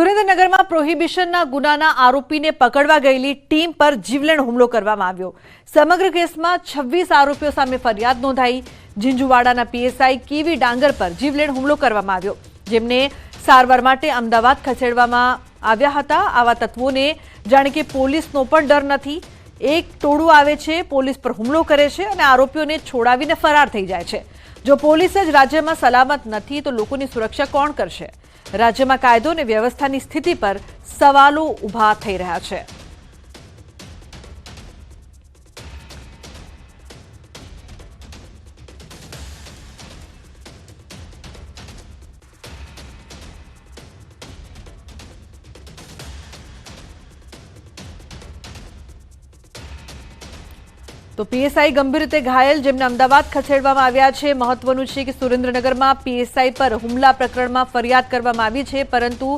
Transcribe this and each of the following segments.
સુરેન્દ્રનગરમાં પ્રોહિબિશનના ગુનાના આરોપીને પકડવા ગયેલી ટીમ પર જીવલેણ હુમલો કરવામાં આવ્યો. સમગ્ર કેસમાં છવ્વીસ આરોપીઓ સામે ફરિયાદ નોંધાઈ. ઝીંઝુવાડાના પીએસઆઈ કેવી ડાંગર પર જીવલેણ હુમલો કરવામાં આવ્યો. જેમને સારવાર માટે અમદાવાદ ખસેડવામાં આવ્યા હતા. આવા તત્વોને જાણે કે પોલીસનો પણ ડર નથી. એક ટોળું આવે છે, પોલીસ પર હુમલો કરે છે અને આરોપીઓને છોડાવીને ફરાર થઈ જાય છે. જો પોલીસ જ રાજ્યમાં સલામત નથી, તો લોકોની સુરક્ષા કોણ કરશે? રાજ્યમાં કાયદો અને વ્યવસ્થાની સ્થિતિ પર સવાલો ઊભા થઈ રહ્યા છે. તો પીએસઆઈ ગંભીર રીતે ઘાયલ, જેમને અમદાવાદ ખસેડવામાં આવ્યા છે. મહત્વનું છે કે સુરેન્દ્રનગરમાં પીએસઆઈ પર હુમલા પ્રકરણમાં ફરિયાદ કરવામાં આવી છે, પરંતુ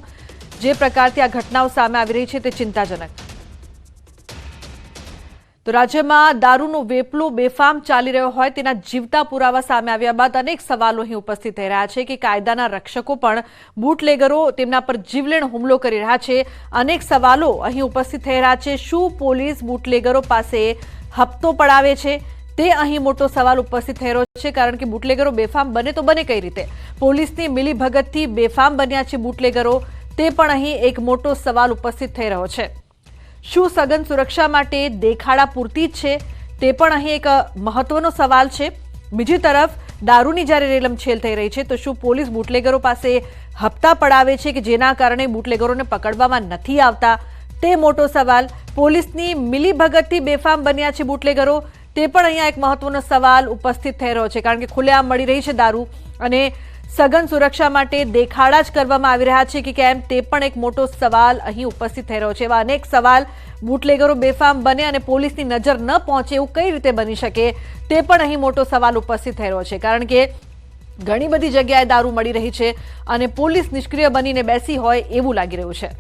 જે પ્રકારથી આ ઘટનાઓ સામે આવી રહી છે તે ચિંતાજનક. તો રાજ્યમાં દારૂનો વેપલો બેફામ ચાલી રહ્યો હોય તેના જીવતા પુરાવા સામે આવ્યા બાદ અનેક સવાલો અહીં ઉપસ્થિત થઈ રહ્યા છે કે કાયદાના રક્ષકો પણ બુટલેગરો તેમના પર જીવલેણ હુમલો કરી રહ્યા છે. અનેક સવાલો અહીં ઉપસ્થિત થઈ રહ્યા છે. શું પોલીસ બુટલેગરો પાસે હપ્તો પડાવે છે. તે અહીં મોટો સવાલ ઉપસ્થિત થઈ રહ્યો છે, કારણ કે બુટલેગરો બેફામ બને તો બને કઈ રીતે? પોલીસની મિલીભગતથી બેફામ બન્યા છે બુટલેગરો, તે પણ અહીં એક મોટો સવાલ ઉપસ્થિત થઈ રહ્યો છે. શું સઘન સુરક્ષા માટે દેખાડા પૂરતી જ છે? તે પણ અહીં એક મહત્વનો સવાલ છે. બીજી તરફ, દારૂની જ્યારે રેલમછેલ થઈ રહી છે, તો શું પોલીસ બુટલેગરો પાસે હપ્તા પડાવે છે કે જેના કારણે બુટલેગરોને પકડવામાં નથી આવતા? તે મોટો સવાલ પોલીસની મિલીભગતથી બેફામ બન્યા છે બુટલેગરો. તે પણ અહીંયા એક મહત્વનો સવાલ ઉપસ્થિત થઈ રહ્યો છે, કારણ કે ખુલ્લેઆમ મળી રહી છે દારૂ અને સઘન સુરક્ષા માટે દેખાડા જ કરવામાં આવી રહ્યા છે કે કેમ તે પણ એક મોટો સવાલ અહીં ઉપસ્થિત થઈ રહ્યો છે. એવા અનેક સવાલ બુટલેગરો બેફામ બને અને પોલીસની નજર ન પહોંચે એવું કઈ રીતે બની શકે તે પણ અહીં મોટો સવાલ ઉપસ્થિત થઈ રહ્યો છે, કારણ કે ઘણી બધી જગ્યાએ દારૂ મળી રહી છે અને પોલીસ નિષ્ક્રિય બનીને બેસી હોય એવું લાગી રહ્યું છે.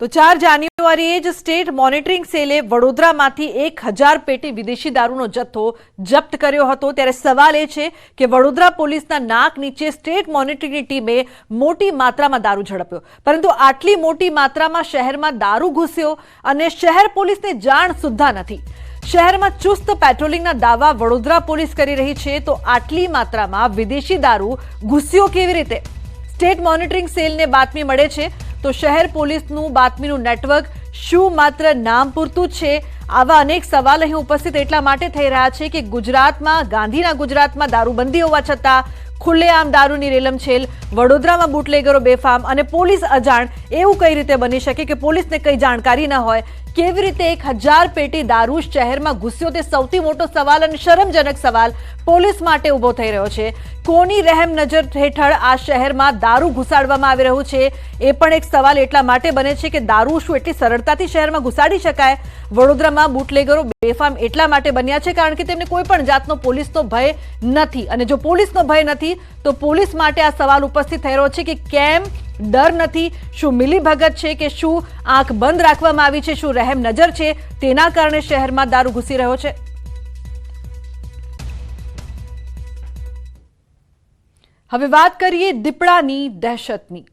તો ચાર જાન્યુઆરીએ જ સ્ટેટ મોનિટરિંગ સેલે વડોદરામાંથી એક હજાર પેટી વિદેશી દારૂનો જથ્થો જપ્ત કર્યો હતો. ત્યારે સવાલ એ છે કે વડોદરા પોલીસના નાક નીચે સ્ટેટ મોનિટરિંગની ટીમે મોટી માત્રામાં દારૂ ઝડપ્યો. પરંતુ આટલી મોટી માત્રામાં શહેરમાં દારૂ ઘૂસ્યો અને શહેર પોલીસને જાણ સુદ્ધા નથી. શહેરમાં ચુસ્ત પેટ્રોલિંગના દાવા વડોદરા પોલીસ કરી રહી છે તો આટલી માત્રામાં વિદેશી દારૂ ઘૂસ્યો કેવી રીતે? સ્ટેટ મોનિટરિંગ સેલને બાતમી મળે છે તો શહેર પોલીસનું બાતમીનું નેટવર્ક શું માત્ર નામ પૂરતું છે? આવા અનેક સવાલ અહીં ઉપસ્થિત એટલા માટે થઈ રહ્યા છે કે ગુજરાતમાં, ગાંધીના ગુજરાતમાં દારૂબંધી હોવા છતાં ખુલ્લેઆમ દારૂની રેલમછેલ વડોદરામાં બુટલેગરો બેફામ અને પોલીસ અજાણ એવું કઈ રીતે બની શકે કે પોલીસને કઈ જાણકારી ન હોય? કેવી રીતે એક હજાર પેટી દારૂ શહેરમાં ઘૂસ્યો તે સૌથી મોટો સવાલ અને શરમજનક સવાલ પોલીસ માટે ઊભો થઈ રહ્યો છે. કોની રહેમ નજર હેઠળ આ શહેરમાં દારૂ ઘુસાડવામાં આવી રહ્યું છે? એ પણ એક સવાલ એટલા માટે બને છે કે દારૂ શું એટલી સરળતાથી શહેરમાં ઘુસાડી શકાય? વડોદરામાં બુટલેગરો બેફામ એટલા માટે બન્યા છે કારણ કે તેમને કોઈ પણ જાતનો પોલીસનો ભય નથી. અને જો પોલીસનો ભય નથી, તો પોલીસ માટે આ સવાલ ઉપસ્થિત થઈ રહ્યો છે કે કેમ ડર નથી, શું મિલીભગત છે કે શું આંખ બંધ રાખવામાં આવી છે, શું રહેમ નજર છે, તેના કારણે શહેરમાં દારૂ ઘૂસી રહ્યો છે? હવે વાત કરીએ દીપડાની દહેશતની.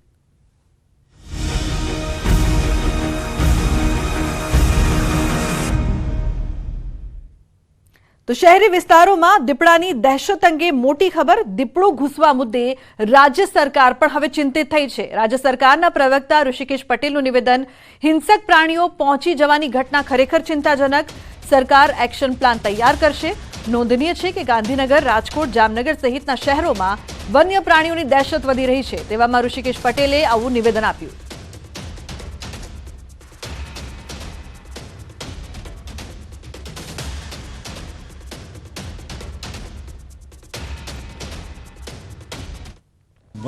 તો શહેરી વિસ્તારોમાં દીપડાની દહેશત અંગે મોટી ખબર, દીપડો ઘૂસવા મુદ્દે રાજ્ય સરકાર પણ હવે ચિંતિત થઈ છે. રાજ્ય સરકારના પ્રવક્તા ઋષિકેશ પટેલનું નિવેદન, હિંસક પ્રાણીઓ પહોંચી જવાની ઘટના ખરેખર ચિંતાજનક. સરકાર એક્શન પ્લાન તૈયાર કરશે. નોંધનીય છે કે ગાંધીનગર, રાજકોટ, જામનગર સહિતના શહેરોમાં વન્ય પ્રાણીઓની દહેશત વધી રહી છે. તેવામાં ઋષિકેશ પટેલે આવું નિવેદન આપ્યું.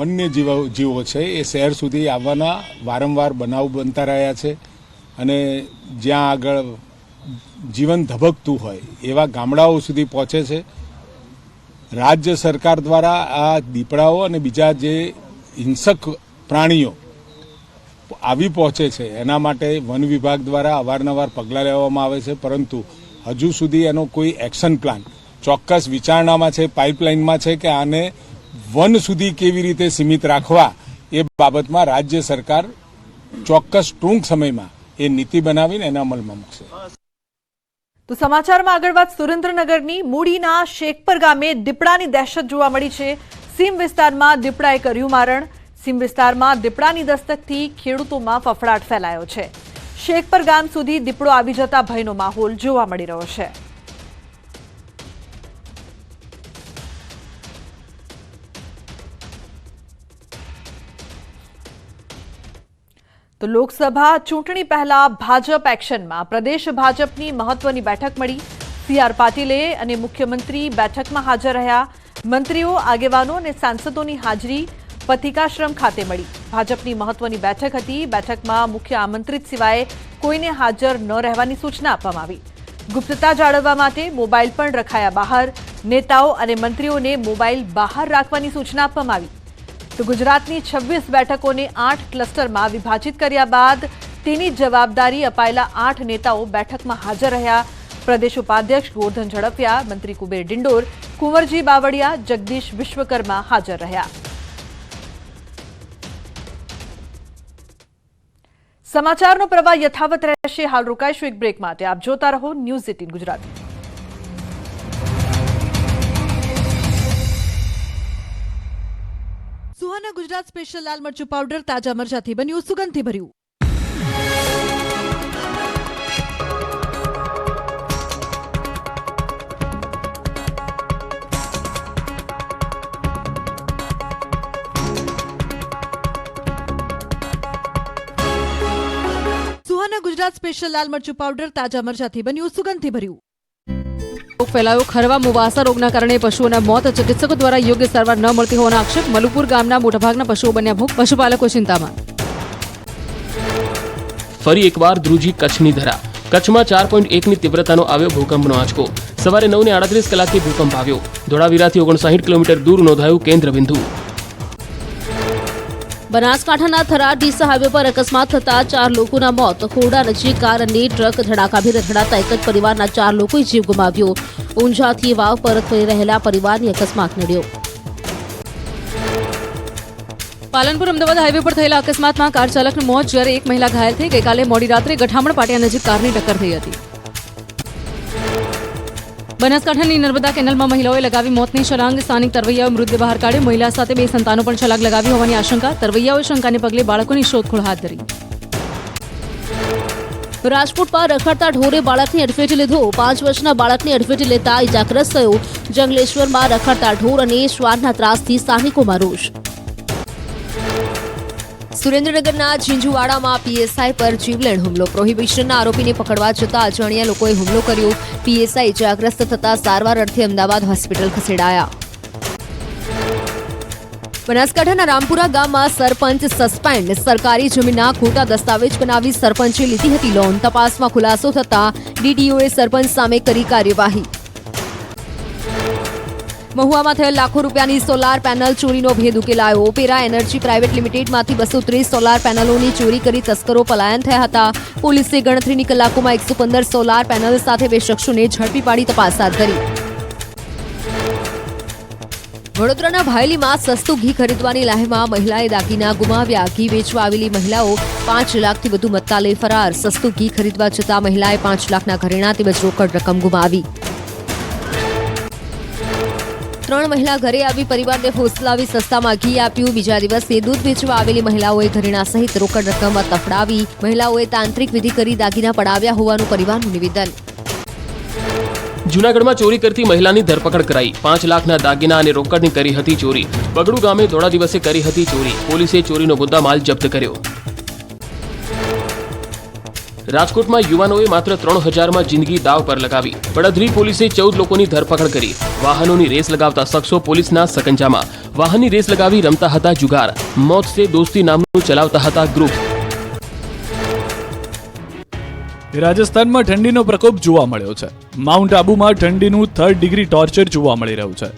વન્ય જીવો જીવો છે, એ શહેર સુધી આવવાના વારંવાર બનાવ બનતા રહ્યા છે અને જ્યાં આગળ જીવન ધબકતું હોય એવા ગામડાઓ સુધી પહોંચે છે. રાજ્ય સરકાર દ્વારા આ દીપડાઓ અને બીજા જે હિંસક પ્રાણીઓ આવી પહોંચે છે, એના માટે વન વિભાગ દ્વારા અવારનવાર પગલાં લેવામાં આવે છે, પરંતુ હજુ સુધી એનો કોઈ એક્શન પ્લાન ચોક્કસ વિચારણામાં છે, પાઇપલાઇનમાં છે કે આને વન સુધી કેવી રીતે સીમિત રાખવા એ બાબતમાં રાજ્ય સરકાર ચોક્કસ ટૂંક સમયમાં એ નીતિ બનાવીને એના અમલમાં મૂકશે. તો સમાચારમાં આગળ વાત સુરેન્દ્રનગરની મૂડીના શેખપર ગામે દીપડાની દહેશત જોવા મળી છે. સીમ વિસ્તારમાં દીપડાએ કર્યું મારણ. સીમ વિસ્તારમાં દીપડાની દસ્તકથી ખેડૂતોમાં ફફડાટ ફેલાયો છે. શેખપર ગામ સુધી દીપડો આવી જતા ભયનો માહોલ જોવા મળી રહ્યો છે. તો લોકસભા ચૂંટણી પહેલા ભાજપ એક્શનમાં. પ્રદેશ ભાજપની મહત્વની બેઠક મળી. સી આર પાટીલે અને મુખ્યમંત્રી બેઠકમાં હાજર રહ્યા. મંત્રીઓ, આગેવાનો અને સાંસદોની હાજરી પથિકાશ્રમ ખાતે મળી. ભાજપની મહત્વની બેઠક હતી. બેઠકમાં મુખ્ય આમંત્રિત સિવાય કોઈને હાજર ન રહેવાની સૂચના આપવામાં આવી. ગુપ્તતા જાળવવા માટે મોબાઈલ પણ રખાયા બહાર. નેતાઓ અને મંત્રીઓને મોબાઈલ બહાર રાખવાની સૂચના આપવામાં આવી. તો ગુજરાતની છવ્વીસ બેઠકોને આઠ ક્લસ્ટરમાં વિભાજિત કર્યા બાદ તેની જવાબદારી અપાયેલા આઠ નેતાઓ બેઠકમાં હાજર રહ્યા. પ્રદેશ ઉપાધ્યક્ષ ગોરધન ઝડફિયા, મંત્રી કુબેર ડિંડોર, કુંવરજી બાવળિયા, જગદીશ વિશ્વકર્મા હાજર રહ્યા. સમાચારનો પ્રવાહ યથાવત રહેશે. હાલ રોકાઈશું એક બ્રેક માટે. આપ જોતા રહો news eighteen Gujarati. Suhana Gujarat special લાલ મરચું પાવડર તાજા મરચાથી બન્યું સુગંધથી ભર્યું ગુજરાત સ્પેશિયલ લાલ મરચું પાવડર તાજા મરચાથી બન્યું સુગંધથી ભર્યું રોગ ફેલાયો. ખરવા, મુવાસા રોગના કારણે પશુઓના મોત ચિકિત્સકો દ્વારા યોગ્ય સારવાર ન મળતી હોવાનો આક્ષેપ મલુપુર ગામના મોટાભાગના પશુઓ બન્યા ભૂખ પશુપાલકો ચિંતામાં. ફરી એકવાર ધ્રુજી કચ્છની ધરા. કચ્છમાં ચાર પોઈન્ટ એકની તીવ્રતાનો આવ્યો ભૂકંપનો આંચકો. સવારે નવને આડત્રીસ કલાકે ભૂકંપ આવ્યો. ધોળાવીરાથી ઓગણસાઠ કિલોમીટર દૂર નોંધાયું કેન્દ્રબિંદુ. બનાસકાંઠાના થરાર ડીસા હાઈવે પર અકસ્માત થતા ચાર લોકોના મોત. ખોરડા નજીક કાર અને ટ્રક ધડાકાભેર ધડાતા એક જ પરિવારના ચાર લોકોએ જીવ ગુમાવ્યો. ઊંઝાથી વાવ પરત ફરી રહેલા પરિવારની અકસ્માત નડ્યો. પાલનપુર અમદાવાદ હાઈવે પર થયેલા અકસ્માતમાં કાર ચાલકનું મોત જ્યારે એક મહિલા ઘાયલ થઈ ગઈકાલે મોડી રાત્રે ગઠામણ પાટિયા નજીક કારની ટક્કર થઈ હતી. બનાસકાંઠાની નર્મદા કેનલમાં મહિલાઓએ લગાવી મોતની છલાંગ, સ્થાનિક તરવૈયાઓએ મૃતદેહ બહાર કાઢ્યો. મહિલા સાથે બે સંતાનો પણ છલાંગ લગાવી હોવાની આશંકા. તરવૈયાઓએ શંકાને પગલે બાળકોની શોધખોળ હાથ ધરી. રાજકોટ પર રખડતા ઢોરે બાળકની અડફેટે લીધો. પાંચ વર્ષના બાળકની અડફેટે લેતા ઇજાગ્રસ્ત થયો. જંગલેશ્વરમાં રખડતા ઢોર અને શ્વાનના ત્રાસથી સ્થાનિકોમાં રોષ. સુરેન્દ્રનગરના ઝીંઝુવાડામાં પીએસઆઈ પર જીવલેણ હુમલો. પ્રોહિબિશનના આરોપીને પકડવા જતા અજાણ્યા લોકોએ હુમલો કર્યો. પીએસઆઈ ઇજાગ્રસ્ત થતા સારવાર અર્થે અમદાવાદ હોસ્પિટલ ખસેડાયા. બનાસકાંઠાના રામપુરા ગામમાં સરપંચ સસ્પેન્ડ. સરકારી જમીનના ખોટા દસ્તાવેજ બનાવી સરપંચે લીધી હતી લોન. તપાસમાં ખુલાસો થતા ડીડીઓએ સરપંચ સામે કરી કાર્યવાહી. મહુવામાં થયેલ લાખો રૂપિયાની સોલાર પેનલ ચોરીનો ભેદ ઉકેલાયો. ઓપેરા એનર્જી પ્રાઇવેટ લિમિટેડમાંથી બસો ત્રીસ સોલાર પેનલોની ચોરી કરી તસ્કરો પલાયન થયા હતા. પોલીસે ગણતરીની કલાકોમાં એકસો પંદર સોલાર પેનલ સાથે બે શખ્સોને ઝડપી પાડી તપાસ હાથ ધરી. વડોદરાના ભાયલીમાં સસ્તું ઘી ખરીદવાની લાહેમાં મહિલાએ દાગીના ગુમાવ્યા. ઘી વેચવા આવેલી મહિલાઓ પાંચ લાખથી વધુ મત્તા લઈ ફરાર. સસ્તું ઘી ખરીદવા જતા મહિલાએ પાંચ લાખના ઘરેણા તેમજ રોકડ રકમ ગુમાવી. ત્રણ મહિલા ઘરે આવી પરિવારને ફોસલાવી સસ્તામાં ઘી આપ્યું. બીજા દિવસે દૂધ વેચવા આવેલી મહિલાઓએ ઘરેણા સહિત રોકડ રકમમાં તફડાવી. મહિલાઓએ તાંત્રિક વિધિ કરી દાગીના પડાવ્યા હોવાનું પરિવારનું નિવેદન. જૂનાગઢમાં ચોરી કરતી મહિલાની ધરપકડ કરાઈ. પાંચ લાખના દાગીના અને રોકડની કરી હતી ચોરી. બગડુ ગામે થોડા દિવસે કરી હતી ચોરી. પોલીસે ચોરીનો મુદ્દામાલ જપ્ત કર્યો. રાજકોટમાં યુવાનોએ માત્ર ત્રણ હજારમાં જિંદગી દાવ પર લગાવી. પડધરી પોલીસે ચૌદ લોકોની ધરપકડ કરી. વાહનોની રેસ લગાવતા શખ્સો પોલીસના સકંજામાં. વાહનની રેસ લગાવી રમતા હતા જુગાર. મોત સે દોસ્તી નામનું ચલાવતા હતા ગ્રુપ. રાજસ્થાનમાં ઠંડીનો પ્રકોપ જોવા મળ્યો છે. માઉન્ટ આબુમાં ઠંડીનું થર્ડ ડિગ્રી ટોર્ચર જોવા મળી રહ્યું છે.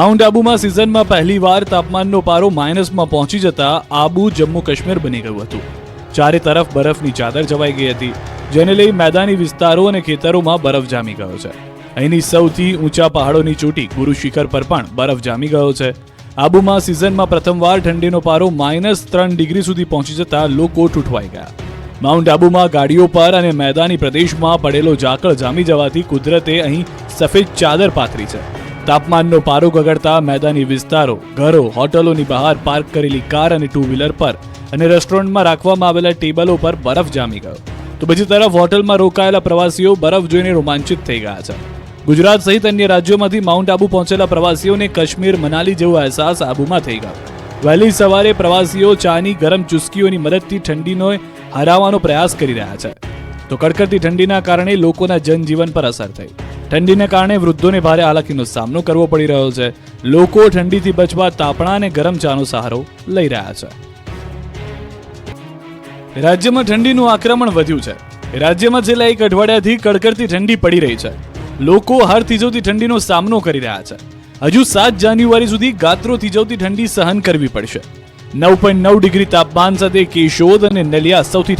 માઉન્ટ આબુમાં સિઝનમાં પહેલીવાર તાપમાનનો પારો માઇનસમાં પહોંચી જતા આબુ જમ્મુ કાશ્મીર બની ગયું હતું. ચારે તરફ બરફની ચાદર જવાઈ ગઈ હતી, જેને લઈ મેદાની વિસ્તારો અને ખેતરોમાં બરફ જામી ગયો છે. અહીંની સૌથી ઊંચા પહાડોની ચોટી ગુરુ શિખર પર પણ બરફ જામી ગયો છે. આબુમાં સિઝનમાં પ્રથમવાર ઠંડીનો પારો માઇનસ ત્રણ ડિગ્રી સુધી પહોંચી જતા લોકો ઠૂઠવાઈ ગયા. માઉન્ટ આબુમાં ગાડીઓ પર અને મેદાની પ્રદેશમાં પડેલો ઝાકળ જામી જવાથી કુદરતે અહીં સફેદ ચાદર પાથરી છે. તાપમાનનો પારો ગગડતા મેદાની વિસ્તારો, ઘરો, હોટલોની બહાર પાર્ક કરેલી કાર અને ટુ વ્હીલર પર અને રેસ્ટોરન્ટમાં રાખવામાં આવેલા ટેબલો પર બરફ જામી ગયો. તો બીજી તરફ હોટલમાં રોકાયેલા પ્રવાસીઓ બરફ જોઈને રોમાંચિત થઈ ગયા છે. ગુજરાત સહિત અન્ય રાજ્યોમાંથી માઉન્ટ આબુ પહોંચેલા પ્રવાસીઓને કાશ્મીર, મનાલી જેવો અહેસાસ આબુમાં થઈ ગયો. વહેલી સવારે પ્રવાસીઓ ચાની ગરમ ચુસ્કીઓની મદદથી ઠંડીનો હરાવવાનો પ્રયાસ કરી રહ્યા છે. તો કડકડતી ઠંડીના કારણે લોકોના જનજીવન પર અસર થઈ. ઠંડીને કારણે વૃદ્ધોને ભારે હાલાકીનો સામનો કરવો પડી રહ્યો છે. લોકો ઠંડીથી બચવા તાપણા અને ગરમ ચાનો સહારો લઈ રહ્યા છે. રાજ્યમાં ઠંડીનું આક્રમણ વધ્યું છે. રાજ્યમાં છેલ્લા એક અઠવાડિયાથી કડકડતી ઠંડી પડી રહી છે. લોકો હર થીજવતી ઠંડીનો સામનો કરી રહ્યા છે. હજુ સાત જાન્યુઆરી સુધી ગાત્રો થીજવતી ઠંડી સહન કરવી પડશે. નવ પોઈન્ટ નવ ડિગ્રી તાપમાન સાથે કેશોદ અને નલિયા સૌથી